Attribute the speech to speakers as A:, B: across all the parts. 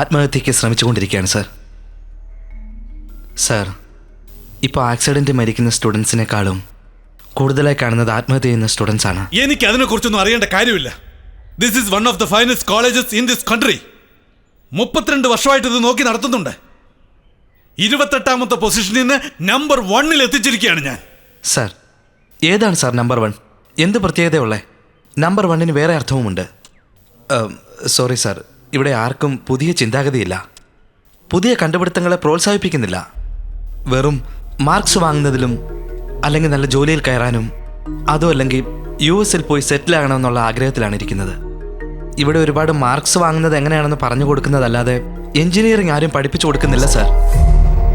A: ആത്മഹത്യയ്ക്ക് ശ്രമിച്ചുകൊണ്ടിരിക്കുകയാണ് sir sir ഇപ്പോൾ ആക്സിഡൻറ്റ് മരിക്കുന്ന സ്റ്റുഡൻസിനെക്കാളും കൂടുതലായി കാണുന്നത് ആത്മഹത്യ ചെയ്യുന്ന സ്റ്റുഡൻസ് ആണ്
B: എനിക്ക് കുറിച്ചൊന്നും അറിയേണ്ട കാര്യമില്ല this is one of the finest colleges in this country മുപ്പത്തിരണ്ട് വർഷമായിട്ട് ഇത് നോക്കി നടത്തുന്നുണ്ട് ഇരുപത്തെട്ടാമത്തെ പൊസിഷനിൽ നിന്ന് നമ്പർ വണ്ണിൽ എത്തിച്ചിരിക്കുകയാണ് ഞാൻ
A: സാർ ഏതാണ് സാർ നമ്പർ വൺ എന്ത് പ്രത്യേകതയുള്ളേ നമ്പർ വണ്ണിന് വേറെ അർത്ഥവുമുണ്ട് സോറി സാർ ഇവിടെ ആർക്കും പുതിയ ചിന്താഗതിയില്ല പുതിയ കണ്ടുപിടുത്തങ്ങളെ പ്രോത്സാഹിപ്പിക്കുന്നില്ല വെറും മാർക്സ് വാങ്ങുന്നതിലും അല്ലെങ്കിൽ നല്ല ജോലിയിൽ കയറാനും അതോ അല്ലെങ്കിൽ യു എസിൽ പോയി സെറ്റിൽ ആകണമെന്നുള്ള ആഗ്രഹത്തിലാണ് ഇരിക്കുന്നത് ഇവിടെ ഒരുപാട് മാർക്സ് വാങ്ങുന്നത് എങ്ങനെയാണെന്ന് പറഞ്ഞു കൊടുക്കുന്നതല്ലാതെ എഞ്ചിനീയറിംഗ് ആരും പഠിപ്പിച്ചു കൊടുക്കുന്നില്ല സാർ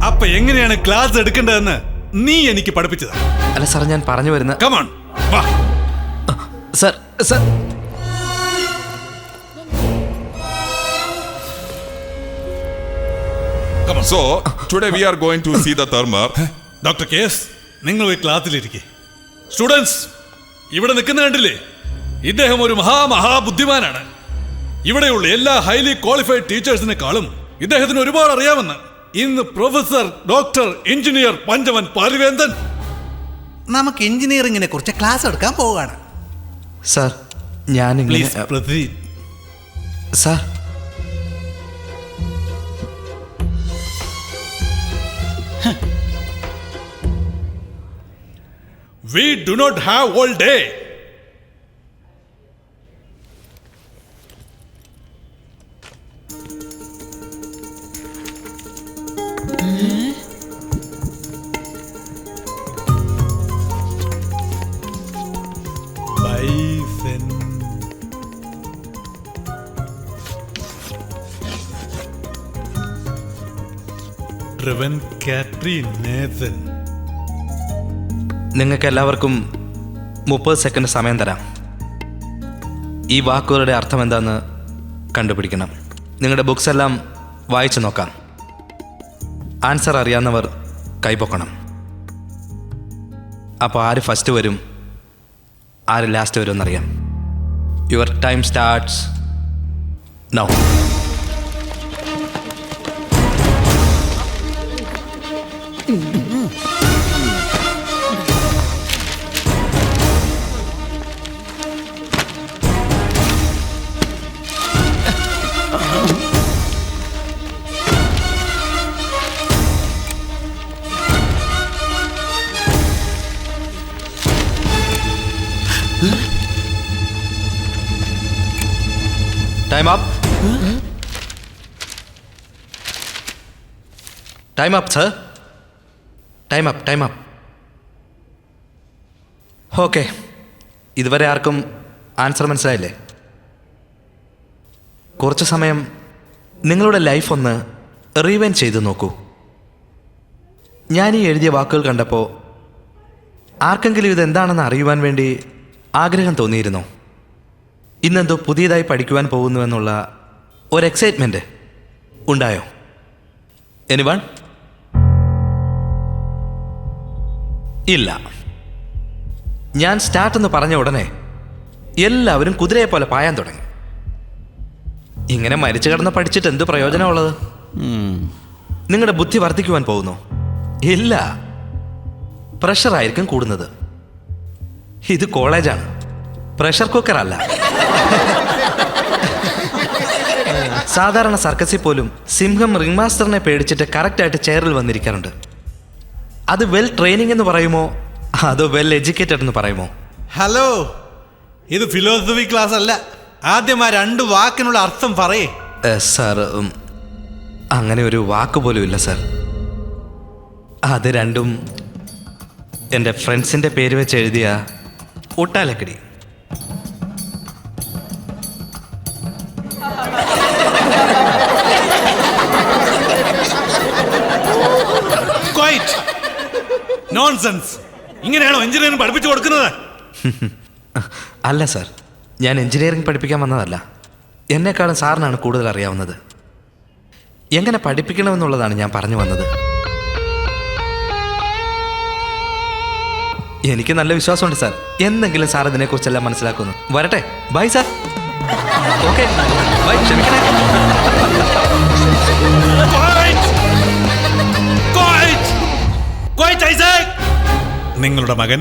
B: അപ്പൊ എങ്ങനെയാണ് ക്ലാസ് എടുക്കേണ്ടതെന്ന് നീ എനിക്ക് പഠിപ്പിച്ചത്
A: അല്ല സാർ ഞാൻ പറഞ്ഞു വരുന്ന
B: കമോൺ വാ
A: sir sir
C: so today we are going to see the തർമർ
B: ഡോക്ടർ കേസ് നിങ്ങൾ പോയി ക്ലാസ്സിലിരിക്കെ സ്റ്റുഡൻസ് ഇവിടെ നിൽക്കുന്ന കണ്ടില്ലേ ഇദ്ദേഹം ഒരു മഹാ ഇവിടെയുള്ള എല്ലാ ഹൈലി ക്വാളിഫൈഡ് ടീച്ചേഴ്സിനെക്കാളും ഇദ്ദേഹത്തിന് ഒരുപാട് അറിയാമെന്ന് ഇന്ന് professor doctor engineer Panchavan Paluvendan
D: നമുക്ക് എഞ്ചിനീയറിങ്ങിനെ കുറിച്ച് ക്ലാസ് എടുക്കാൻ പോവുകയാണ്
A: സാർ ഞാൻ sir
B: We do not have all day.
E: Driven Catherine Nathan.
A: നിങ്ങൾക്ക് എല്ലാവർക്കും മുപ്പത് സെക്കൻഡ് സമയം തരാം ഈ വാക്കുകളുടെ അർത്ഥം എന്താണെന്ന് കണ്ടുപിടിക്കണം നിങ്ങളുടെ ബുക്സ് എല്ലാം വായിച്ചു നോക്കാം ആൻസർ അറിയാവുന്നവർ കൈപൊക്കണം അപ്പോൾ ആര് ഫസ്റ്റ് വരും ആര് ലാസ്റ്റ് വരും എന്നറിയാം your time starts now Mm-hmm. Time up sir time up time up okay ഇതുവരെ ആർക്കും ആൻസർ മനസ്സിലായില്ലേ കുറച്ച് സമയം നിങ്ങളുടെ ലൈഫ് ഒന്ന് റീവൈൻ ചെയ്ത് നോക്കൂ ഞാൻ ഈ എഴുതിയ വാക്കുകൾ കണ്ടപ്പോൾ ആർക്കെങ്കിലും ഇതെന്താണെന്ന് അറിയുവാൻ വേണ്ടി ആഗ്രഹം തോന്നിയിരുന്നു ഇന്നെന്തോ പുതിയതായി പഠിക്കുവാൻ പോകുന്നുവെന്നുള്ള ഒരു എക്സൈറ്റ്മെൻറ്റ് ഉണ്ടായോ എനിവൺ ഇല്ല ഞാൻ സ്റ്റാർട്ട് എന്ന് പറഞ്ഞ ഉടനെ എല്ലാവരും കുതിരയെ പോലെ പായാൻ തുടങ്ങി ഇങ്ങനെ മരിച്ചു കിടന്ന് പഠിച്ചിട്ട് എന്ത് പ്രയോജനമുള്ളത് നിങ്ങളുടെ ബുദ്ധി വർദ്ധിക്കുവാൻ പോകുന്നു ഇല്ല പ്രഷറായിരിക്കും കൂടുന്നത് ഇത് കോളേജാണ് പ്രഷർ കുക്കർ അല്ല സാധാരണ സർക്കസിൽ പോലും സിംഹം റിംഗ് മാസ്റ്ററിനെ പേടിച്ചിട്ട് കറക്റ്റായിട്ട് ചെയറിൽ വന്നിരിക്കാറുണ്ട് അത് വെൽ ട്രെയിനിങ് എന്ന് പറയുമോ അതോ വെൽ എഡ്യൂക്കേറ്റഡ് എന്ന് പറയുമോ
B: ഹലോ ഇത് ഫിലോസഫി ക്ലാസ് അല്ല ആദ്യം ആ രണ്ട് വാക്കിനുള്ള അർത്ഥം പറയേ
A: സാർ അങ്ങനെ ഒരു വാക്ക് പോലും ഇല്ല സാർ അത് രണ്ടും എൻ്റെ ഫ്രണ്ട്സിൻ്റെ പേര് വെച്ച് എഴുതിയ ഒട്ടാലക്കടി
B: നോൺസെൻസ് ഇങ്ങനെയാണോ എഞ്ചിനീയറിംഗ് പഠിപ്പിച്ചു കൊടുക്കുന്നത്
A: അല്ല സാർ ഞാൻ എഞ്ചിനീയറിംഗ് പഠിപ്പിക്കാൻ വന്നതല്ല എന്നെക്കാളും സാറിനാണ് കൂടുതൽ അറിയാവുന്നത് എങ്ങനെ പഠിപ്പിക്കണമെന്നുള്ളതാണ് ഞാൻ പറഞ്ഞു വന്നത് എനിക്ക് നല്ല വിശ്വാസമുണ്ട് സാർ എന്തെങ്കിലും സാർ ഇതിനെക്കുറിച്ചെല്ലാം മനസ്സിലാക്കുന്നു വരട്ടെ ബൈ സാർ ഓക്കെ ബൈ ക്ഷമിക്കണേ
B: Quite, സാർ നിങ്ങളുടെ മകൻ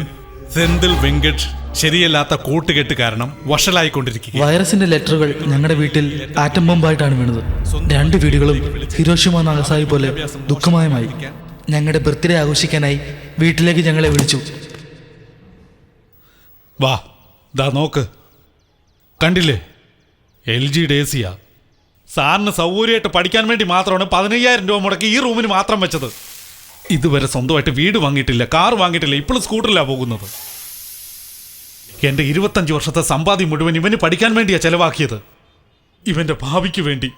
B: സെന്തിൽ വെങ്കട്ട് ശരിയല്ലാത്ത കൂട്ടുകെട്ട് കാരണം വഷളായിക്കൊണ്ടിരിക്കുക
F: വൈറസിന്റെ ലെറ്ററുകൾ ഞങ്ങളുടെ വീട്ടിൽ ആറ്റം ബോംബായിട്ടാണ് വീണത് രണ്ട് വീടുകളും ഹിരോഷിമ നാഗസായി പോലെ ദുഃഖമയമായി ഞങ്ങളുടെ ബർത്ത്ഡേ ആഘോഷിക്കാനായി വീട്ടിലേക്ക് ഞങ്ങളെ വിളിച്ചു വാ ദാ നോക്ക് കണ്ടില്ലേ എൽ ജി ഡേസിയ സാറിന് സൗകര്യമായിട്ട് പഠിക്കാൻ വേണ്ടി മാത്രമാണ് പതിനയ്യായിരം രൂപ മുടക്കി ഈ റൂമിന് മാത്രം വെച്ചത് ഇതുവരെ സ്വന്തമായിട്ട് വീട് വാങ്ങിയിട്ടില്ല കാർ വാങ്ങിയിട്ടില്ല ഇപ്പോഴും സ്കൂട്ടറിലാണ് പോകുന്നത് എൻ്റെ ഇരുപത്തഞ്ച് വർഷത്തെ സമ്പാദ്യം മുഴുവൻ ഇവന് പഠിക്കാൻ വേണ്ടിയാണ് ചെലവാക്കിയത് ഇവൻ്റെ ഭാവിക്ക് വേണ്ടി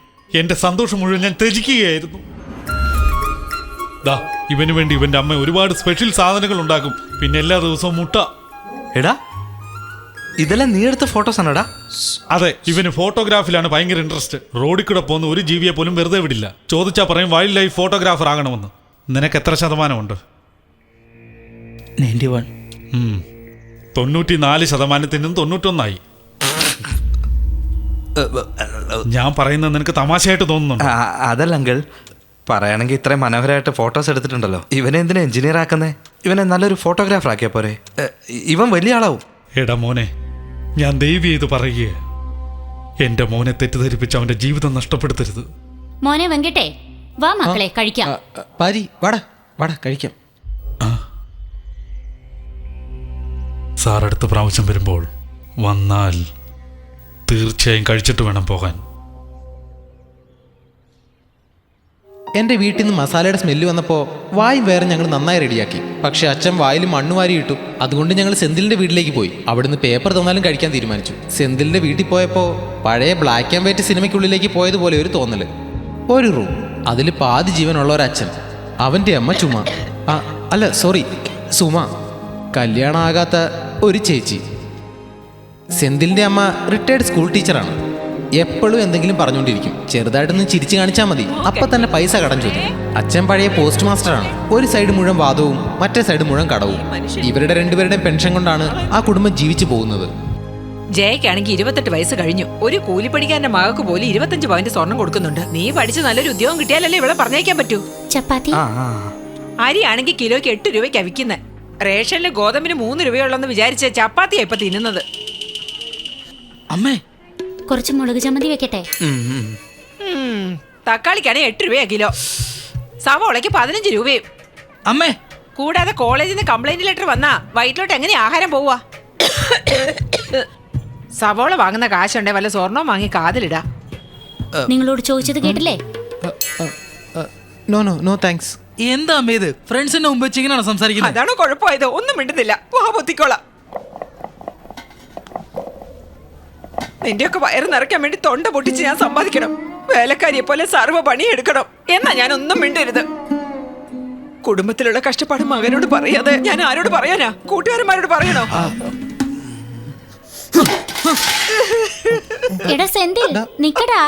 F: എൻ്റെ സന്തോഷം മുഴുവൻ ഞാൻ ത്യജിക്കുകയായിരുന്നു ദാ ഇവന് വേണ്ടി ഇവൻ്റെ അമ്മ ഒരുപാട് സ്പെഷ്യൽ സാധനങ്ങൾ ഉണ്ടാക്കും പിന്നെ എല്ലാ ദിവസവും മുട്ട എടാ ഇതെല്ലാം നീ എടുത്ത ഫോട്ടോസ് ആണടാ അതെ ഇവന് ഫോട്ടോഗ്രാഫിലാണ് ഭയങ്കര ഇൻട്രസ്റ്റ് റോഡിൽ കൂടെ പോകുന്ന ഒരു ജീവിയെ പോലും വെറുതെ വിടില്ല ചോദിച്ചാൽ പറയും വൈൽഡ് ലൈഫ് ഫോട്ടോഗ്രാഫർ ആകണമെന്ന് നിനക്ക് എത്ര ശതമാനമുണ്ട് നയൻറ്റി തൊണ്ണൂറ്റി നാല് ശതമാനത്തിനും തൊണ്ണൂറ്റൊന്നായി ഞാൻ പറയുന്നത് നിനക്ക് തമാശയായിട്ട് തോന്നുന്നുണ്ട് അതല്ല അങ്കിൾ പറയുകയാണെങ്കിൽ ഇത്രയും മനോഹരമായിട്ട് ഫോട്ടോസ് എടുത്തിട്ടുണ്ടല്ലോ ഇവനെ എന്തിനാ എഞ്ചിനീയർ ആക്കുന്നേ ഇവനെ നല്ലൊരു ഫോട്ടോഗ്രാഫർ ആക്കിയ പോരെ ഇവൻ വലിയ ആളാവും എടാ മോനെ ഞാൻ ദൈവി ചെയ്ത് പറയുകയെ എന്റെ മോനെ തെറ്റിദ്ധരിപ്പിച്ച് അവന്റെ ജീവിതം നഷ്ടപ്പെടുത്തരുത് മോനെ വെങ്കിട്ടേ വാ മക്കളെ കഴിക്കാം പാരി വാടാ വാടാ കഴിക്കാം സാർ അടുത്ത പ്രാവശ്യം വരുമ്പോൾ വന്നാൽ തീർച്ചയായും കഴിച്ചിട്ട് വേണം പോകാൻ എൻ്റെ വീട്ടിൽ നിന്ന് മസാലയുടെ സ്മെല്ല് വന്നപ്പോൾ വായും വേറെ ഞങ്ങൾ നന്നായി റെഡിയാക്കി പക്ഷെ അച്ഛൻ വായിൽ മണ്ണ് വാരി ഇട്ടു അതുകൊണ്ട് ഞങ്ങൾ സെന്തിലിൻ്റെ വീട്ടിലേക്ക് പോയി അവിടുന്ന് പേപ്പർ തന്നാലും കഴിക്കാൻ തീരുമാനിച്ചു സെന്തിലിൻ്റെ വീട്ടിൽ പോയപ്പോൾ പഴയ ബ്ലാക്ക് ആൻഡ് വൈറ്റ് സിനിമയ്ക്കുള്ളിലേക്ക് പോയതുപോലെ ഒരു തോന്നൽ ഒരു റൂം അതിൽ പാതി ജീവനുള്ള ഒരച്ഛൻ അവൻ്റെ അമ്മ ചുമ ആ അല്ല സോറി സുമ കല്യാണമാകാത്ത ഒരു ചേച്ചി സെന്തിലിൻ്റെ അമ്മ റിട്ടയർഡ് സ്കൂൾ ടീച്ചറാണ് എപ്പോഴും എന്തെങ്കിലും പറഞ്ഞുകൊണ്ടിരിക്കും ചെറുതായിട്ടൊന്ന് ചിരിച്ചു കാണിച്ചാൽ മതി അപ്പം തന്നെ പൈസ കടം ചോദിക്കും അച്ഛൻ പഴയ പോസ്റ്റ് മാസ്റ്ററാണ് ഒരു സൈഡ് മുഴുവൻ വാദവും മറ്റേ സൈഡ് മുഴുവൻ കടവും ഇവരുടെ രണ്ടുപേരുടെയും പെൻഷൻ കൊണ്ടാണ് ആ കുടുംബം ജീവിച്ചു പോകുന്നത് ജയക്കാണെങ്കിൽ ഇരുപത്തെട്ട് വയസ്സ് കഴിഞ്ഞു ഒരു കൂലിപ്പണിക്കാരന്റെ മകക്ക് പോലും ഇരുപത്തഞ്ച് പവന്റെ സ്വർണം കൊടുക്കുന്നുണ്ട് നീ പഠിച്ച് നല്ലൊരു ഉദ്യോഗം കിട്ടിയാലല്ലേ ഇവിടെ പറഞ്ഞേക്കാൻ പറ്റൂ ചപ്പാത്തി അരിയാണെങ്കിൽ കിലോയ്ക്ക് എട്ട് രൂപയ്ക്ക് അവിക്കുന്നത് റേഷനിൽ ഗോതമ്പിന് മൂന്ന് രൂപയുള്ളെന്ന് വിചാരിച്ച ചപ്പാത്തിയാ ഇപ്പൊ തിന്നുന്നത് അമ്മേ കുറച്ച് മുളക് ചമ്മന്തി വെക്കട്ടെ തക്കാളിക്കാണെ എട്ട് രൂപയാ കിലോ സവോളയ്ക്ക് പതിനഞ്ച് രൂപയും അമ്മേ കൂടാതെ കോളേജിൽ നിന്ന് കംപ്ലൈന്റ് ലെറ്റർ വന്നാ വൈറ്റിലോട്ട് എങ്ങനെ ആഹാരം പോവാ സവോള വാങ്ങുന്ന കാശുണ്ടേ വല്ല സ്വർണം വാങ്ങി കാതിലിടാ നിങ്ങളോട് ചോദിച്ചത് കേട്ടില്ലേ നോ നോ നോ താങ്ക്സ് എന്താ ഇത് ഫ്രണ്ട്സിന്റെ മുമ്പ് വെച്ചിങ്ങനെയാണ് സംസാരിക്കുന്നത് അതാണ് കുഴപ്പമായത് ഒന്നും മിണ്ടുന്നില്ല വാ പൊത്തിക്കോളാം നിന്റെയൊക്കെ വയറ് നിറയ്ക്കാൻ വേണ്ടി തൊണ്ട പൊട്ടിച്ച് ഞാൻ സമ്പാദിക്കണം വേലക്കാരിയെ പോലെ സർവ്വ പണിയെടുക്കണം എന്നാ ഞാൻ ഒന്നും മിണ്ടരുത് കുടുംബത്തിലുള്ള കഷ്ടപ്പാട് മകനോട് പറയാതെ ഞാൻ ആരോട് പറയാനാ കൂട്ടുകാരന്മാരോട് പറയണോ എടാ നിക്കടാ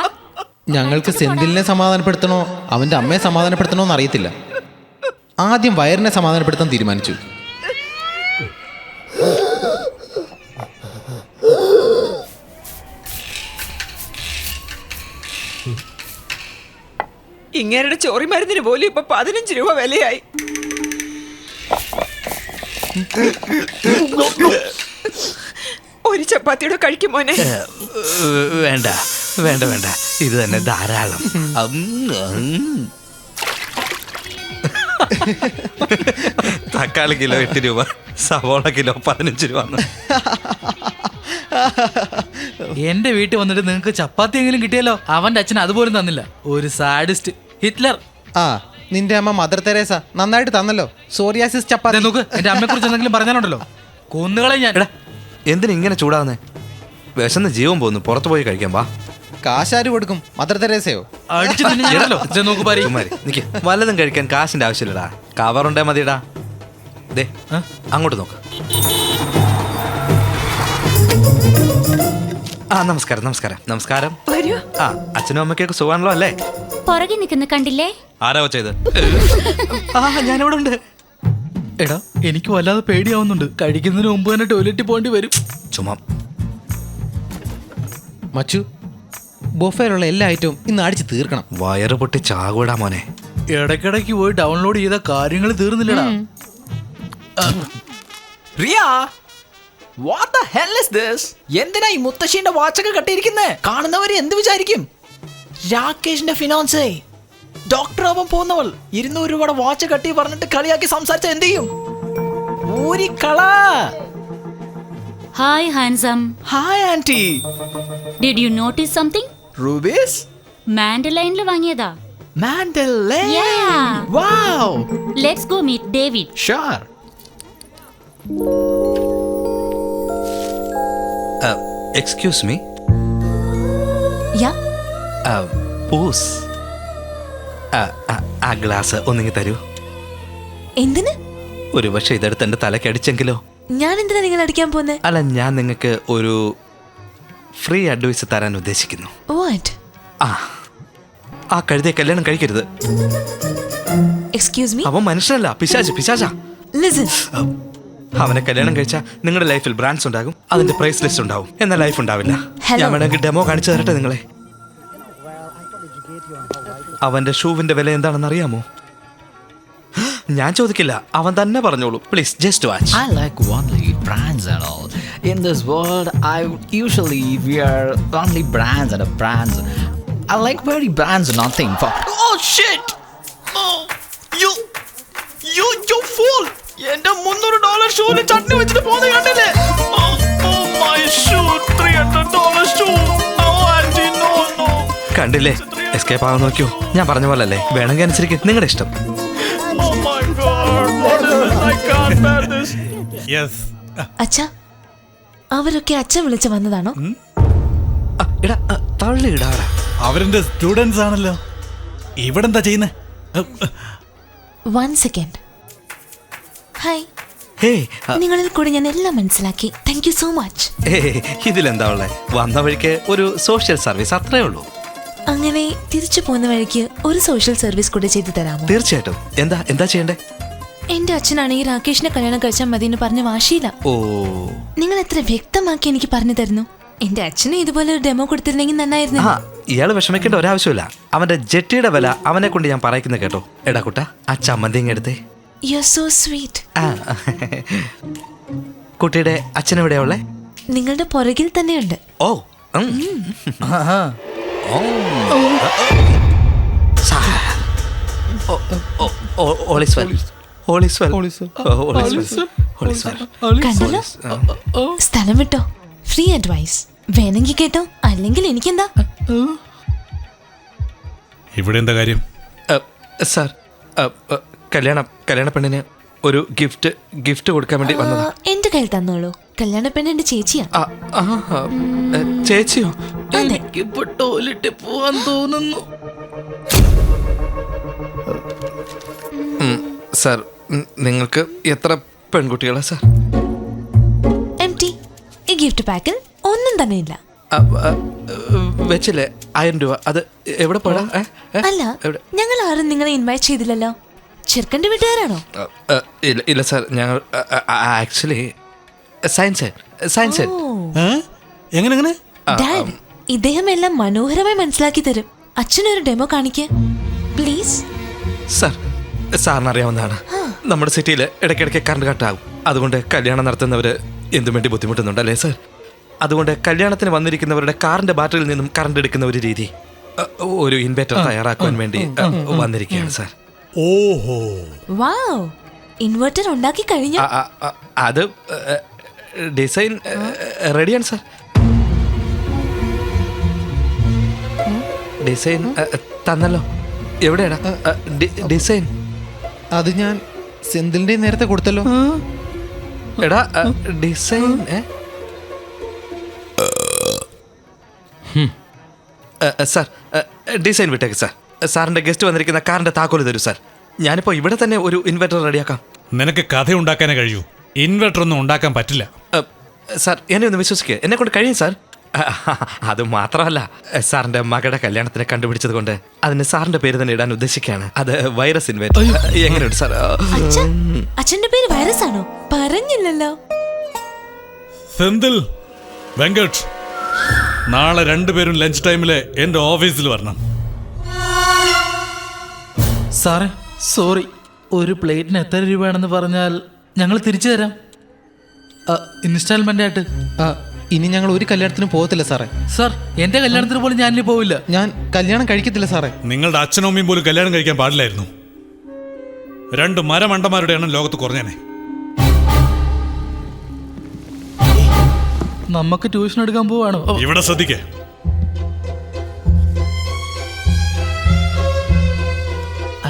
F: ഞങ്ങൾക്ക് സെന്തിലിനെ സമാധാനപ്പെടുത്തണോ അവന്റെ അമ്മയെ സമാധാനപ്പെടുത്തണോ എന്ന് അറിയത്തില്ല ആദ്യം വയറിനെ സമാധാനപ്പെടുത്താൻ തീരുമാനിച്ചു ഇങ്ങനെ ചോറി മരുന്നിന് പോലും ഇപ്പൊ പതിനഞ്ച് രൂപ വിലയായി ഒരു ചപ്പാത്തിയുടെ കഴിക്കും മോനെ വേണ്ട വേണ്ട വേണ്ട ഇത് തന്നെ ധാരാളം തക്കാളി കിലോ എട്ട് രൂപ സവോള കിലോ പതിനഞ്ച് രൂപ എന്റെ വീട്ടിൽ വന്നിട്ട് നിങ്ങൾക്ക് ചപ്പാത്തി എങ്കിലും കിട്ടിയല്ലോ അവന്റെ അച്ഛൻ അതുപോലും തന്നില്ല ഒരു സാഡിസ്റ്റ് ഹിറ്റ്ലർ ആ നിന്റെ അമ്മ മദർ തെരേസ നന്നായിട്ട് തന്നല്ലോ സോറിയാസിസ് ചപ്പാത്തി നോക്ക് എന്റെ അമ്മയെ കുറിച്ച് എന്തെങ്കിലും പറഞ്ഞാലുണ്ടല്ലോ കൊന്നുകളെ ഞാൻ എന്തിനു ഇങ്ങനെ ചൂടാവുന്നേ വിശന്ന് ജീവൻ പോകുന്നു പുറത്തു പോയി കഴിക്കാൻ വാ കാശാര് കൊടുക്കും മദർതരേസയോ നിക്ക് വല്ലതും കഴിക്കാൻ കാശിന്റെ ആവശ്യമില്ലടാ കവറുണ്ടേ മതിടാ ദേ അങ്ങോട്ട് നോക്ക് ആ നമസ്കാരം നമസ്കാരം നമസ്കാരം ആ അച്ഛനും അമ്മയ്ക്കൊക്കെ സുഖാണല്ലോ അല്ലേ പുറകെ നിൽക്കുന്ന കണ്ടില്ലേ ആരാ ചെയ്ത് ആ ഞാനിവിടെ ഉണ്ട് എടാ എനിക്ക് വല്ലാതെ പേടിയാവുന്നുണ്ട് കഴിക്കുന്നതിന് മുമ്പ് തന്നെ ടോയ്ലറ്റിൽ പോകേണ്ടി വരും ചുമ മച്ചു ബൊഫയിലുള്ള എല്ലാ ഐറ്റവും ഇന്ന് അടിച്ച് തീർക്കണം വയറ് പൊട്ടി ചാകൂടാ മോനെ ഇടയ്ക്കിടയ്ക്ക് പോയി ഡൗൺലോഡ് ചെയ്ത കാര്യങ്ങൾ തീർന്നില്ലടാ Riya what the hell is this എന്തിനാ ഈ മുത്തശ്ശിന്റെ വാച്ചൊക്കെ കെട്ടിയിരിക്കുന്നേ കാണുന്നവര് എന്ത് വിചാരിക്കും രാകേഷിന്റെ ഫിനാൻസേ ഡോക്ടറാവാൻ പോകുന്നവൾ ഇരുന്നൂറ് രൂപയുടെ വാച്ച് കട്ടി പറഞ്ഞിട്ട് കളിയാക്കി സംസാരിച്ച എന്ത് ചെയ്യും ഊരിക്കള hi handsome hi aunty did you notice something rubies മാൻഡലൈനിൽ വാങ്ങിയതാ മാൻഡലൈൻ Yeah. Wow let's go meet David sure excuse me yeah പോസ് ആ ഗ്ലാസ് ഒന്നിങ്ങി തരൂ എന്തിന് ഒരുപക്ഷെ ഇതെടുത്ത് എന്റെ അടിച്ചെങ്കിലോ ഞാൻ എന്തിനാ നിങ്ങൾ അടിക്കാൻ പോകുന്നത് അല്ല ഞാൻ നിങ്ങൾക്ക് ഒരു ഫ്രീ അഡ്വൈസ് തരാൻ ഉദ്ദേശിക്കുന്നു വാട്ട് ആ ആ കഴുതിയെ കല്യാണം കഴിക്കരുത് എക്സ്ക്യൂസ് മീ അവൻ മനുഷ്യനല്ല പിശാച് പിശാച ലിസൺ അവനെ കല്യാണം കഴിച്ചാൽ നിങ്ങളുടെ ലൈഫിൽ ബ്രാൻഡ്സ് ഉണ്ടാകും അതിന്റെ പ്രൈസ് ലിസ്റ്റ് ഉണ്ടാവും എന്നാൽ ലൈഫ് ഉണ്ടാവില്ല ഞാൻ വേണമെങ്കിൽ ഡെമോ കാണിച്ചു തരട്ടെ നിങ്ങളെ അവന്റെ ഷൂവിന്റെ വില എന്താണെന്ന് അറിയാമോ ഞാൻ ചോദിക്കില്ല അവൻ തന്നെ പറഞ്ഞോളൂ please just watch I like only brands and all. In this world, I usually wear only brands and brands. I like wearing brands, nothing for. Oh shit! Oh, you, you, you fool! എന്റെ മുന്നൂറ് dollar ഷൂവിൽ chutney വെച്ചിട്ട് പോകുന്നത് കണ്ടില്ലേ കണ്ടില്ലേ escape ആകാൻ നോക്കിയോ ഞാൻ പറഞ്ഞ പോലെ അല്ലേ വേണമെങ്കിൽ അനുസരിക്ക് നിങ്ങളുടെ ഇഷ്ടം അവരൊക്കെ അച്ഛൻ വിളിച്ച് വന്നതാണോ അവരെ സ്റ്റുഡൻസ് ആണല്ലോ എന്താ ചെയ്യുന്നത് ഹേ നിങ്ങളിൽ കൂടെ ഞാൻ എല്ലാം മനസ്സിലാക്കി താങ്ക് യു സോ മച്ച് ഇതിലെന്താ ഉള്ളത് വന്ന വഴിക്ക് ഒരു സോഷ്യൽ സർവീസ് അത്രേ ഉള്ളൂ അങ്ങനെ തിരിച്ചു പോകുന്ന വഴിക്ക് ഒരു സോഷ്യൽ സർവീസ് കൂടെ ചെയ്തു തരാമോ തീർച്ചയായിട്ടും എന്താ എന്താ ചെയ്യണ്ടേ എന്റെ അച്ഛനാണെങ്കിൽ രാകേഷിനെ കല്യാണം കഴിച്ചാൽ മതി എന്ന് പറഞ്ഞ വാശിയില്ല ഓ നിങ്ങൾ എത്ര വ്യക്തമാക്കി എനിക്ക് പറഞ്ഞു തരുന്നു എന്റെ അച്ഛന് ഇതുപോലെ ഒരു ഡെമോ കൊടുത്തിരുന്നെങ്കിൽ നന്നായിരുന്നു ആ ഇയാള് വിഷമിക്കേണ്ട ഒരാവശ്യമില്ല അവന്റെ ജെട്ടിയുടെ വില അവനെ കൊണ്ട് ഞാൻ പറയുന്നത് കേട്ടോ എടാ കുട്ട ആ സോ സ്വീറ്റ് കുട്ടിയുടെ അച്ഛനെവിടെയാ ഉള്ളേ നിങ്ങളുടെ പുറകിൽ തന്നെയുണ്ട് ഓ ഉം. ആഹാ. കണ്ടല്ലോ സ്ഥലം വിട്ടോ ഫ്രീ അഡ്വൈസ് വേണമെങ്കിൽ കേട്ടോ അല്ലെങ്കിൽ എനിക്കെന്താ ഇവിടെ എന്താ കാര്യം സാർ കല്യാണ കല്യാണ പെണ്ണിന് ഒരു ഗിഫ്റ്റ് ഗിഫ്റ്റ് കൊടുക്കാൻ വേണ്ടി വന്നതാ എന്റെ കയ്യിൽ തന്നോളൂ കല്യാണ പെണ്ണ് എന്റെ ചേച്ചിയാ ചേച്ചിയോ എനിക്കിപ്പോ ടോയ്ലറ്റിൽ പോവാൻ തോന്നുന്നു സാർ നിങ്ങൾക്ക് എത്ര പെൺകുട്ടികളാ സാർ എം ടി ഈ ഗിഫ്റ്റ് പാക്കിൽ ഒന്നും തന്നെ ഇല്ല വെച്ചില്ലേ ആയിരം രൂപ അത് എവിടെ പോടാ അല്ല ഞങ്ങൾ ആരും നിങ്ങളെ ഇൻവൈറ്റ് ചെയ്തില്ലല്ലോ ചെറുക്കൻ്റെ വീട്ടുകാരാണോ ഇല്ല ഇല്ല സാർ ഞങ്ങൾ ആക്ച്വലി സയൻസ് സയൻസ് എങ്ങനെ എങ്ങനെ ഇദ്ദേഹം എല്ലാം മനോഹരമായി മനസ്സിലാക്കി തരും അച്ഛനൊരു ഡെമോ കാണിക്ക് പ്ലീസ് സാർ സാറിന് നമ്മുടെ സിറ്റിയിൽ ഇടയ്ക്കിടയ്ക്ക് കറണ്ട് കട്ടാകും അതുകൊണ്ട് കല്യാണം നടത്തുന്നവര് എന്തും വേണ്ടി ബുദ്ധിമുട്ടുന്നുണ്ടല്ലേ സാർ അതുകൊണ്ട് കല്യാണത്തിന് വന്നിരിക്കുന്നവരുടെ കാറിന്റെ ബാറ്ററിയിൽ നിന്നും കറണ്ട് എടുക്കുന്ന ഒരു രീതി ഒരു ഇൻവേർട്ടർ തയ്യാറാക്കാൻ വേണ്ടി വന്നിരിക്കുകയാണ് സാർ ഓഹോ വാവ് ഇൻവെർട്ടർ ഉണ്ടാക്കി കഴിഞ്ഞു അത് ഡിസൈൻ റെഡിയാണ് സാർ ഡിസൈൻ തന്നല്ലോ എവിടെയാടാ ഡിസൈൻ അത് ഞാൻ സെന്തിലിന്റെ നേരത്തെ കൊടുത്തല്ലോ എടാ ഡിസൈൻ സാർ ഡിസൈൻ വിട്ടേക്ക് സാർ സാറിന്റെ ഗസ്റ്റ് വന്നിരിക്കുന്ന കാറിന്റെ താക്കോല് തരൂ സാർ ഞാനിപ്പോ ഇവിടെ തന്നെ ഒരു ഇൻവെർട്ടർ റെഡിയാക്കാം നിനക്ക് കഥ ഉണ്ടാക്കാനേ കഴിയൂ ഇൻവെർട്ടർ ഒന്നും ഉണ്ടാക്കാൻ പറ്റില്ല സാർ എന്നെ ഒന്ന് വിശ്വസിക്കുക എന്നെ കൊണ്ട് കഴിയും സാർ അത് മാത്രമല്ല സാറിന്റെ മകളുടെ കല്യാണത്തിന് കണ്ടുപിടിച്ചത് കൊണ്ട് അതിന് സാറിന്റെ പേര് തന്നെ ഇടാൻ ഉദ്ദേശിക്കാണ് അത് വൈറസ് ഇൻവേറ്റ് സാർ അച്ഛന്റെ പേര് വൈറസ് ആണോ പറഞ്ഞില്ലല്ലോ വെങ്കട്ട് നാളെ രണ്ടുപേരും ലഞ്ച് ടൈമില് എന്റെ ഓഫീസിൽ വരണം സാറെ സോറി ഒരു പ്ലേറ്റിന് എത്ര രൂപയാണെന്ന് പറഞ്ഞാൽ ഞങ്ങൾ തിരിച്ചു തരാം ഇൻസ്റ്റാൾമെൻ്റ് ആയിട്ട് ഇനി ഞങ്ങൾ ഒരു കല്യാണത്തിന് പോകത്തില്ല സാറേ സാർ എന്റെ കല്യാണത്തിന് പോലും ഞാനിനി പോവില്ല ഞാൻ കല്യാണം കഴിക്കത്തില്ല സാറേ നിങ്ങളുടെ അച്ഛനും അമ്മയും പോലും കല്യാണം കഴിക്കാൻ പാടില്ലായിരുന്നു രണ്ട് മരമണ്ടന്മാരുടെ എണ്ണം ലോകത്ത് കുറഞ്ഞേനെ നമുക്ക് ട്യൂഷൻ എടുക്കാൻ പോവാണോ ഇവിടെ ശ്രദ്ധിക്കേ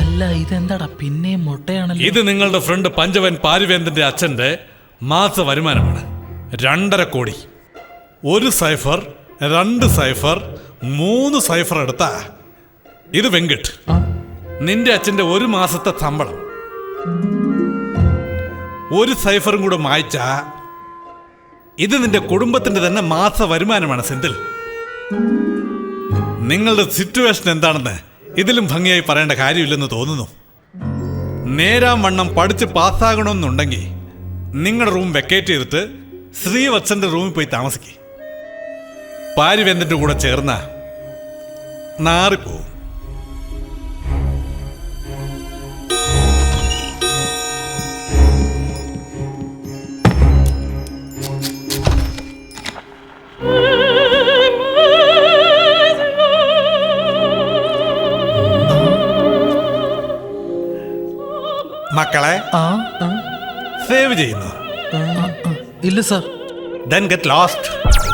F: അല്ല ഇതെന്താടാ പിന്നെ മുട്ടയാണല്ലോ ഇത് നിങ്ങളുടെ ഫ്രണ്ട് പഞ്ചവൻ പാരിവേന്ദന്റെ അച്ഛന്റെ മാസ വരുമാനമാണ് രണ്ടര കോടി ഒരു സൈഫർ രണ്ട് സൈഫർ മൂന്ന് സൈഫർ എടുത്താ ഇത് വെങ്കിട്ട് നിന്റെ അച്ഛന്റെ ഒരു മാസത്തെ ശമ്പളം ഒരു സൈഫറും കൂടെ മായ്ച്ചാ ഇത് നിന്റെ കുടുംബത്തിന്റെ തന്നെ മാസ വരുമാനമാണ് സെന്തിൽ നിങ്ങളുടെ സിറ്റുവേഷൻ എന്താണെന്ന് ഇതിലും ഭംഗിയായി പറയേണ്ട കാര്യമില്ലെന്ന് തോന്നുന്നു നേരാം വണ്ണം പഠിച്ച് പാസ്സാകണമെന്നുണ്ടെങ്കിൽ നിങ്ങളുടെ റൂം വെക്കേറ്റ് ചെയ്തിട്ട് ശ്രീവത്സന്റെ റൂമിൽ പോയി താമസിക്കുക പാരിവെന്തിൻ്റെ കൂടെ ചേർന്ന നാറിപ്പോവും മക്കളെ സേവ് ചെയ്യുന്നു ഇല്ല സർ ദെൻ ഗെറ്റ് ലോസ്റ്റ്